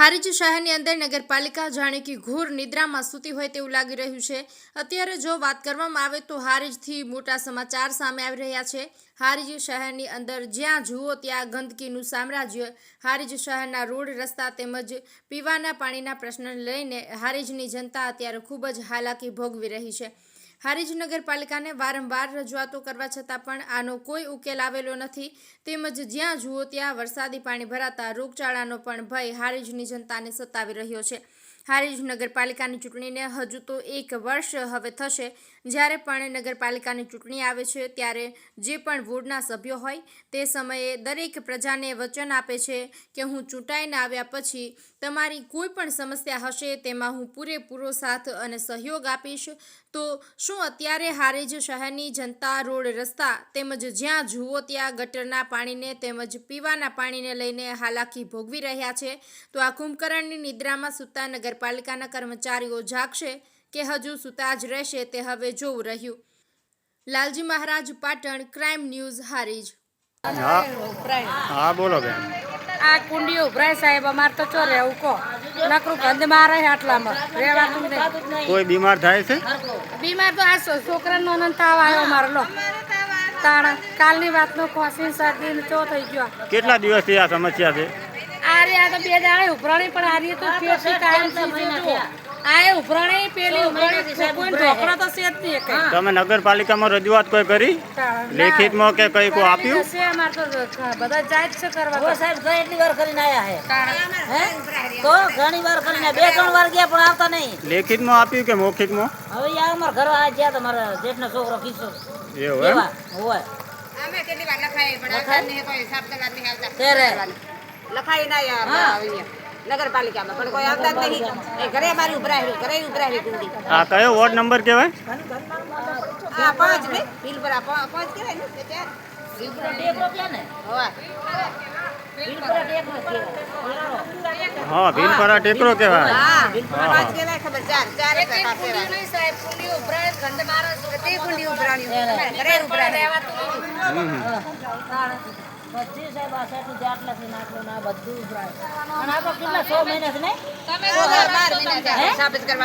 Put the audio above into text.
હારીજ શહેરની અંદર નગરપાલિકા જાણે કે ઘોર નિદ્રામાં સૂતી હોય તેવું લાગી રહ્યું છે. અત્યારે જો વાત કરવામાં આવે તો હારીજથી મોટા સમાચાર સામે આવી રહ્યા છે. હારીજ શહેરની અંદર જ્યાં જુઓ ત્યાં ગંદકીનું સામ્રાજ્ય, હારીજ શહેરના રોડ રસ્તા તેમજ પીવાના પાણીના પ્રશ્નને લઈને હારીજની જનતા અત્યારે ખૂબ જ હાલાકી ભોગવી રહી છે. હારીજ નગરપાલિકાને વારંવાર રજૂઆતો કરવા છતાં પણ આનો કોઈ ઉકેલ આવેલો નથી. તેમજ જ્યાં જુઓ ત્યાં વરસાદી પાણી ભરાતા રોગચાળાનો પણ ભય હારીજની જનતાને સતાવી રહ્યો છે. હારીજ નગરપાલિકાની ચૂંટણીને હજુ તો એક વર્ષ હવે થશે. જ્યારે પણ નગરપાલિકાની ચૂંટણી આવે છે, ત્યારે જે પણ વોર્ડના સભ્યો હોય, તે સમયે દરેક પ્રજાને વચન આપે છે કે હું ચૂંટાઈને આવ્યા પછી તમારી કોઈ પણ સમસ્યા હશે, તેમાં હું પૂરેપૂરો સાથ અને સહયોગ આપીશ. તો શું અત્યારે હારે જ શહેરની જનતા રોડ રસ્તા તેમજ જ્યાં જુઓ ત્યાં ગટરના પાણીને તેમજ પીવાના પાણીને લઈને હાલાકી ભોગવી રહ્યા છે? તો આ કુંભકરણની નિદ્રામાં સૂતા નગરપાલિકાના કર્મચારીઓ જાગશે. કે હજુ સૂતા જ રહેશે તે હવે જોવું રહ્યું. લાલજી મહારાજ પાટણ ક્રાઇમ ન્યૂઝ હારીજ હા. બોલો બેન. આ કુંડી ઉભરાય સાહેબ અમારે તો ચો રહેવું કહો. નકરું ગંધ મારે આટલામાં. રહેવાનું નહીં. કોઈ બીમાર થાય છે? બીમાર તો આ છોકરાનો અનંત તાવ આવ્યો મારો લો. તાણા કાલની વાતનો ખોસી સર્દી ચો થઈ ગયો. કેટલા દિવસથી આ સમસ્યા છે? આ રે આ તો બે દાડે ઉભરાણી પણ આરી તો ફેરથી કાયમ થઈ ગયો આ. ઉભરાણી પેલી ઉભરાણી કોઈ ઢોકળા તો છે. જ નહીં કઈ. તમે નગરપાલિકામાં રજૂઆત કોઈ કરી? લેખિતમાં કે કઈ કો આપ્યું? છે અમાર તો બધા જાય છે કરવા ઓ સાહેબ ગઈ એટલી વાર કરીને આયા હે. હે? તો ઘણી વાર કરીને બે ત્રણ વાર ગયા પણ આવતા નહીં. લેખિતમાં આપ્યું કે મૌખિકમાં? હવે યાર અમારા ઘર આ ગયા તમારા જેઠનો છોકરો કિસ્સો એવું હોય હોય અમે કેટલી વાર લખાય પણ આ જ કોઈ હિસાબ તગાર નહીં આવતા. લખાય ના યાર અહીંયા નગરપાલિકામાં. પણ કોઈ આવતા જ નહીં. એ ઘરે મારી ઉભરાય ઘરે ઉભરાય કુંડી આ કયો વોર્ડ નંબર કહેવાય? આ પાંચ ને. બિલ પર આ પા- પાંચ કહેવાય ને? ચાર હા ભીલપરા ટેકરો હા. ખબર. ચાર ચાર સાહેબ કુંડી ઉભરાય ગંધ મારો તે કુંડી ઉભરાણી ઘરે ઉભરાય બધી સાહેબ આ સાહેબ આટલાથી ને આટલું ને આ બધું ઉભરાય અને નહીં? બાર મહિના